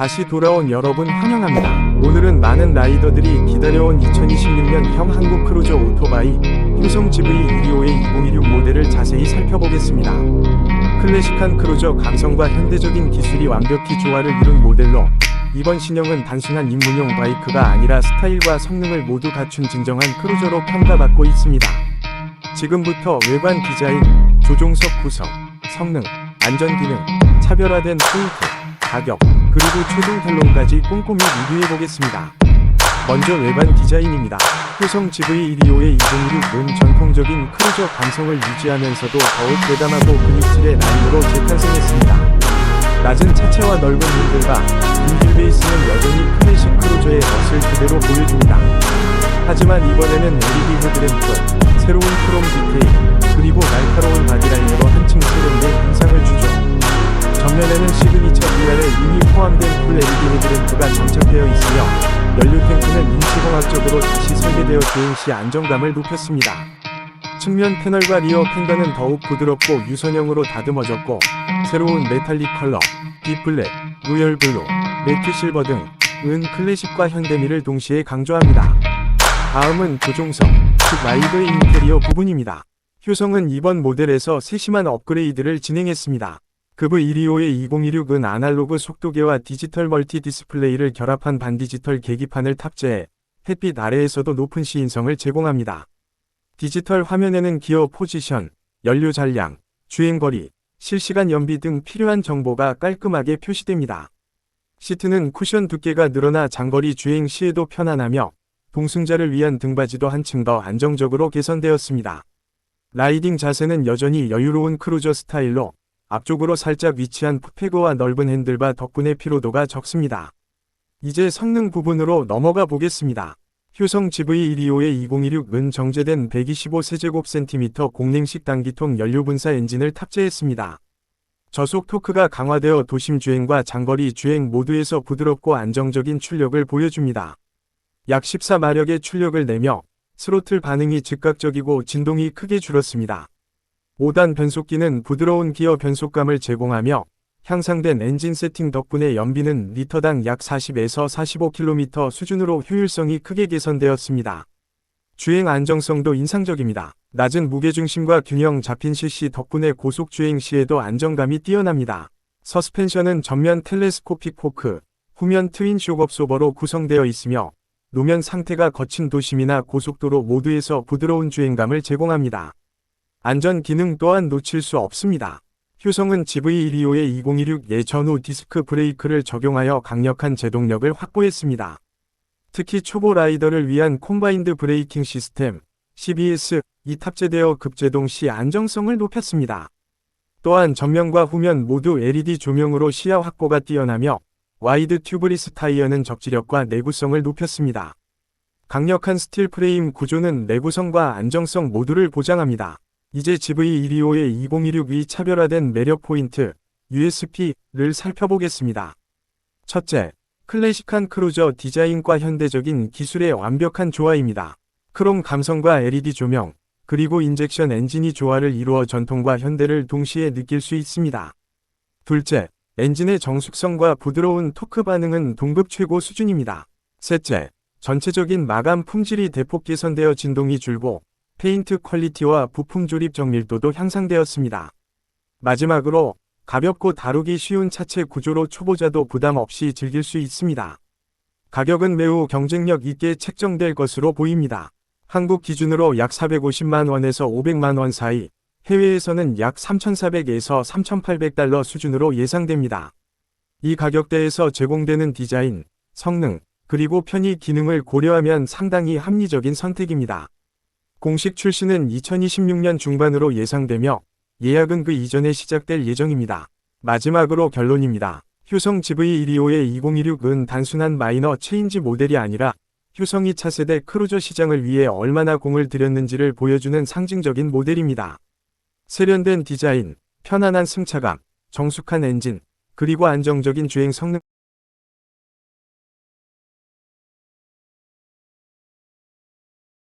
다시 돌아온 여러분 환영합니다. 오늘은 많은 라이더들이 기다려온 2026년형 한국 크루저 오토바이 효성 GV 225의 2016 모델을 자세히 살펴보겠습니다. 클래식한 크루저 감성과 현대적인 기술이 완벽히 조화를 이룬 모델로 이번 신형은 단순한 입문용 바이크가 아니라 스타일과 성능을 모두 갖춘 진정한 크루저로 평가받고 있습니다. 지금부터 외관 디자인, 조종석 구성, 성능, 안전 기능, 차별화된 포인트, 가격, 그리고 최종 결론까지 꼼꼼히 리뷰해보겠습니다. 먼저 외관 디자인입니다. 효성 GV125의 2016은 전통적인 크루저 감성을 유지하면서도 더욱 대담하고 근육질의 라인으로 재탄생했습니다. 낮은 차체와 넓은 휠들과 인빌 베이스는 여전히 클래식 크루저의 멋을 그대로 보여줍니다. 하지만 이번에는 LED 헤드램프, 새로운 크롬 디테일, 그리고 날카로운 바디라인으로 한층 세련된 인상을 주죠. 전면에는 시그니처 VR에 연료 탱크는 인치공학적으로 다시 설계되어 주행 시 안정감을 높였습니다. 측면 패널과 리어 팬더는 더욱 부드럽고 유선형으로 다듬어졌고 새로운 메탈릭 컬러, 딥블랙, 로열 블루, 매트 실버 등 은 클래식과 현대미를 동시에 강조합니다. 다음은 조종석, 즉 라이더 인테리어 부분입니다. 효성은 이번 모델에서 세심한 업그레이드를 진행했습니다. 급의 125의 2016은 아날로그 속도계와 디지털 멀티 디스플레이를 결합한 반디지털 계기판을 탑재해 햇빛 아래에서도 높은 시인성을 제공합니다. 디지털 화면에는 기어 포지션, 연료 잔량, 주행거리, 실시간 연비 등 필요한 정보가 깔끔하게 표시됩니다. 시트는 쿠션 두께가 늘어나 장거리 주행 시에도 편안하며 동승자를 위한 등받이도 한층 더 안정적으로 개선되었습니다. 라이딩 자세는 여전히 여유로운 크루저 스타일로 앞쪽으로 살짝 위치한 풋페거와 넓은 핸들바 덕분에 피로도가 적습니다. 이제 성능 부분으로 넘어가 보겠습니다. 효성 GV125의 2016은 정제된 125세제곱센티미터 공랭식 단기통 연료분사 엔진을 탑재했습니다. 저속 토크가 강화되어 도심 주행과 장거리 주행 모두에서 부드럽고 안정적인 출력을 보여줍니다. 약 14마력의 출력을 내며 스로틀 반응이 즉각적이고 진동이 크게 줄었습니다. 5단 변속기는 부드러운 기어 변속감을 제공하며 향상된 엔진 세팅 덕분에 연비는 리터당 약 40에서 45km 수준으로 효율성이 크게 개선되었습니다. 주행 안정성도 인상적입니다. 낮은 무게중심과 균형 잡힌 실시 덕분에 고속 주행 시에도 안정감이 뛰어납니다. 서스펜션은 전면 텔레스코픽 포크, 후면 트윈 쇼업소버로 구성되어 있으며 노면 상태가 거친 도심이나 고속도로 모두에서 부드러운 주행감을 제공합니다. 안전 기능 또한 놓칠 수 없습니다. 효성은 GV125의 2016 예전 후 디스크 브레이크를 적용하여 강력한 제동력을 확보했습니다. 특히 초보 라이더를 위한 콤바인드 브레이킹 시스템 CBS 이 탑재되어 급제동 시 안정성을 높였습니다. 또한 전면과 후면 모두 LED 조명으로 시야 확보가 뛰어나며 와이드 튜브리스 타이어는 적지력과 내구성을 높였습니다. 강력한 스틸 프레임 구조는 내구성과 안정성 모두를 보장합니다. 이제 GV125의 2016이 차별화된 매력 포인트 USP를 살펴보겠습니다. 첫째, 클래식한 크루저 디자인과 현대적인 기술의 완벽한 조화입니다. 크롬 감성과 LED 조명, 그리고 인젝션 엔진이 조화를 이루어 전통과 현대를 동시에 느낄 수 있습니다. 둘째, 엔진의 정숙성과 부드러운 토크 반응은 동급 최고 수준입니다. 셋째, 전체적인 마감 품질이 대폭 개선되어 진동이 줄고 페인트 퀄리티와 부품 조립 정밀도도 향상되었습니다. 마지막으로 가볍고 다루기 쉬운 차체 구조로 초보자도 부담 없이 즐길 수 있습니다. 가격은 매우 경쟁력 있게 책정될 것으로 보입니다. 한국 기준으로 약 450만 원에서 500만 원 사이, 해외에서는 약 3,400에서 3,800달러 수준으로 예상됩니다. 이 가격대에서 제공되는 디자인, 성능, 그리고 편의 기능을 고려하면 상당히 합리적인 선택입니다. 공식 출시는 2026년 중반으로 예상되며 예약은 그 이전에 시작될 예정입니다. 마지막으로 결론입니다. 효성 GV125의 2016은 단순한 마이너 체인지 모델이 아니라 효성이 차세대 크루저 시장을 위해 얼마나 공을 들였는지를 보여주는 상징적인 모델입니다. 세련된 디자인, 편안한 승차감, 정숙한 엔진, 그리고 안정적인 주행 성능